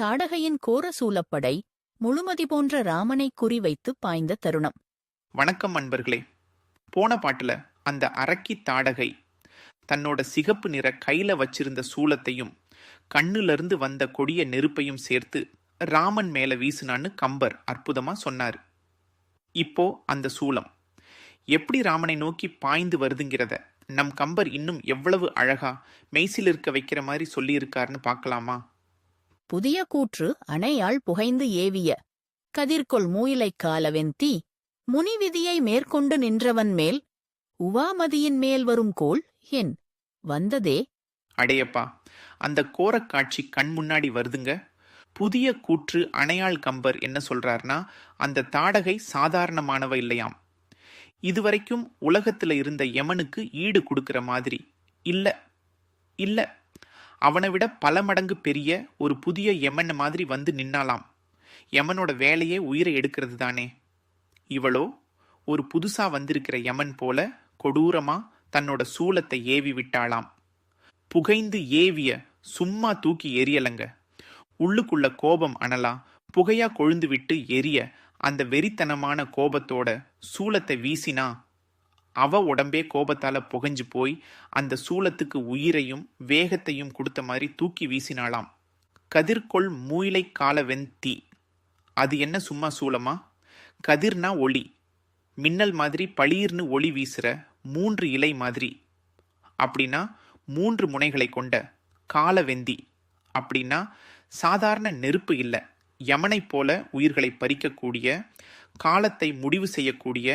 தாடகையின் கோர சூலப்படை முழுமதி போன்ற ராமனை குறிவைத்து பாய்ந்த தருணம். வணக்கம் அன்பர்களே. போன பாட்டுல அந்த அரக்கி தாடகை தன்னோட சிகப்பு நிற கையில வச்சிருந்த சூலத்தையும் கண்ணிலிருந்து வந்த கொடிய நெருப்பையும் சேர்த்து ராமன் மேல வீசினான்னு கம்பர் அற்புதமா சொன்னார். இப்போ அந்த சூலம். எப்படி ராமனை நோக்கி பாய்ந்து வருதுங்கிறத நம் கம்பர் இன்னும் எவ்வளவு அழகா மெய்சில் இருக்க வைக்கிற மாதிரி சொல்லியிருக்காருன்னு பார்க்கலாமா? புதிய கூற்று அணையாள் புகைந்து ஏவிய. கதிர்கொள் மூயிலைக் காலவெந்தி முனிவிதியை மேற்கொண்டு நின்றவன் மேல் உவாமதியின் மேல் வரும் கோள் என். வந்ததே. அடையப்பா அந்த கோரக் காட்சி கண் முன்னாடி வருதுங்க? புதிய கூற்று அணையாள் கம்பர் என்ன சொல்றாருன்னா அந்த தாடகை சாதாரணமானவ இல்லையாம். இதுவரைக்கும் உலகத்துல இருந்த யமனுக்கு ஈடு கொடுக்கிற மாதிரி. இல்ல இல்ல அவனை விட பல மடங்கு பெரிய ஒரு புதிய யமன் மாதிரி வந்து நின்னாலாம் யமனோட வேலையே உயிரை எடுக்கிறது தானே இவளோ ஒரு புதுசா வந்திருக்கிற யமன் போல கொடூரமா தன்னோட சூலத்தை ஏவி விட்டாளாம். புகைந்து ஏவிய சும்மா தூக்கி எரியலங்க. உள்ளுக்குள்ள கோபம் அனலா புகையா கொழுந்து விட்டு எரிய அந்த வெறித்தனமான கோபத்தோட சூலத்தை வீசினா அவ உடம்பே கோபத்தால் புகைஞ்சு போய் அந்த சூலத்துக்கு உயிரையும் வேகத்தையும் கொடுத்த மாதிரி தூக்கி வீசினாளாம். கதிர்கொள் மூயிலை கால வெந்தி அது என்ன சும்மா சூலமா? கதிர்னா ஒளி. மின்னல் மாதிரி பளீர்னு ஒளி வீசுற மூன்று இலை மாதிரி. அப்படின்னா மூன்று முனைகளை கொண்ட காலவெந்தி அப்படின்னா சாதாரண நெருப்பு இல்லை. யமனைப் போல உயிர்களை பறிக்கக்கூடிய காலத்தை முடிவு செய்யக்கூடிய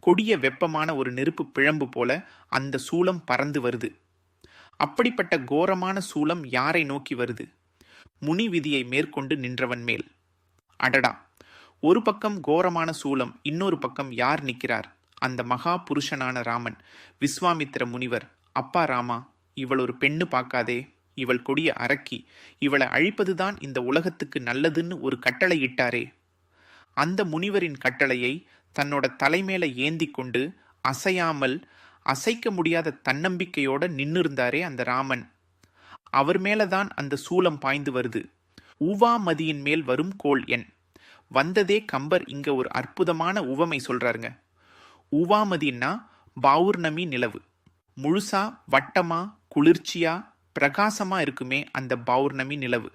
கொடிய வெப்பமான ஒரு நெருப்பு பிழம்பு போல அந்த சூலம் பறந்து வருது. அப்படிப்பட்ட கோரமான சூலம் யாரை நோக்கி வருது? முனி விதியை மேற்கொண்டு நின்றவன் மேல். அடடா! ஒரு பக்கம் கோரமான சூலம் இன்னொரு பக்கம் யார் நிற்கிறார்? அந்த மகா புருஷனான ராமன் விஸ்வாமித்திர முனிவர். அப்பா ராமா இவள் ஒரு பெண்ணு பார்க்காதே. இவள் கொடிய அரக்கி. இவளை அழிப்பதுதான் இந்த உலகத்துக்கு நல்லதுன்னு ஒரு கட்டளை இட்டாரே. அந்த முனிவரின் கட்டளையை தன்னோட தலைமையில ஏந்தி கொண்டு அசையாமல் அசைக்க முடியாத தன்னம்பிக்கையோட நின்னிருந்தாரே அந்த ராமன். அவர் மேலதான் அந்த சூலம் பாய்ந்து வருது. உவாமதியின் மேல் வரும் கோள் எண். வந்ததே கம்பர் இங்க ஒரு அற்புதமான உவமை சொல்றாருங்க. உவாமதின்னா பௌர்ணமி நிலவு. முழுசா வட்டமா குளிர்ச்சியா பிரகாசமா இருக்குமே அந்த பௌர்ணமி நிலவு.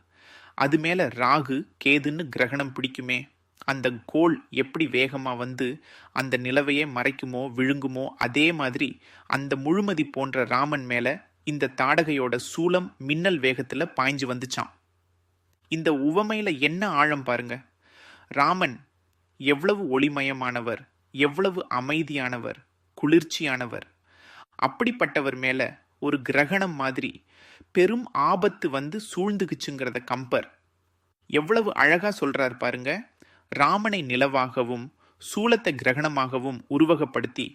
அது மேல ராகு கேதுன்னு கிரகணம் பிடிக்குமே. அந்த கோல் எப்படி வேகமாக வந்து அந்த நிலவையே மறைக்குமோ விழுங்குமோ அதே மாதிரி அந்த முழுமதி போன்ற ராமன் மேலே இந்த தாடகையோட சூலம் மின்னல் வேகத்தில் பாய்ஞ்சு வந்துச்சான் இந்த உவமையில் என்ன ஆழம் பாருங்க. ராமன் எவ்வளவு ஒளிமயமானவர் எவ்வளவு அமைதியானவர் குளிர்ச்சியானவர். அப்படிப்பட்டவர் மேலே ஒரு கிரகணம் மாதிரி பெரும் ஆபத்து வந்து சூழ்ந்துக்குச்சுங்கிறத கம்பர். எவ்வளவு அழகாக சொல்கிறார் பாருங்கள் ராமனை நிலவாகவும் சூலத்தை கிரகணமாகவும் உருவகப்படுத்தி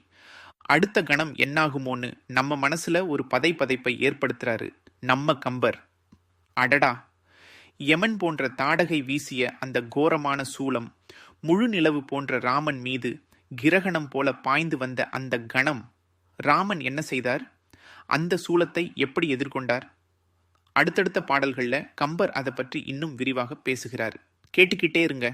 அடுத்த கணம் என்னாகுமோன்னு நம்ம மனசுல ஒரு பதை பதைப்பை ஏற்படுத்துறாரு. நம்ம கம்பர். அடடா! யமன் போன்ற தாடகை வீசிய அந்த கோரமான சூலம் முழு நிலவு போன்ற ராமன் மீது கிரகணம் போல பாய்ந்து வந்த அந்த கணம் ராமன் என்ன செய்தார்? அந்த சூலத்தை எப்படி எதிர்கொண்டார்? அடுத்தடுத்த பாடல்களில் கம்பர் அதை பற்றி இன்னும் விரிவாக பேசுகிறார். கேட்டுக்கிட்டே இருங்க.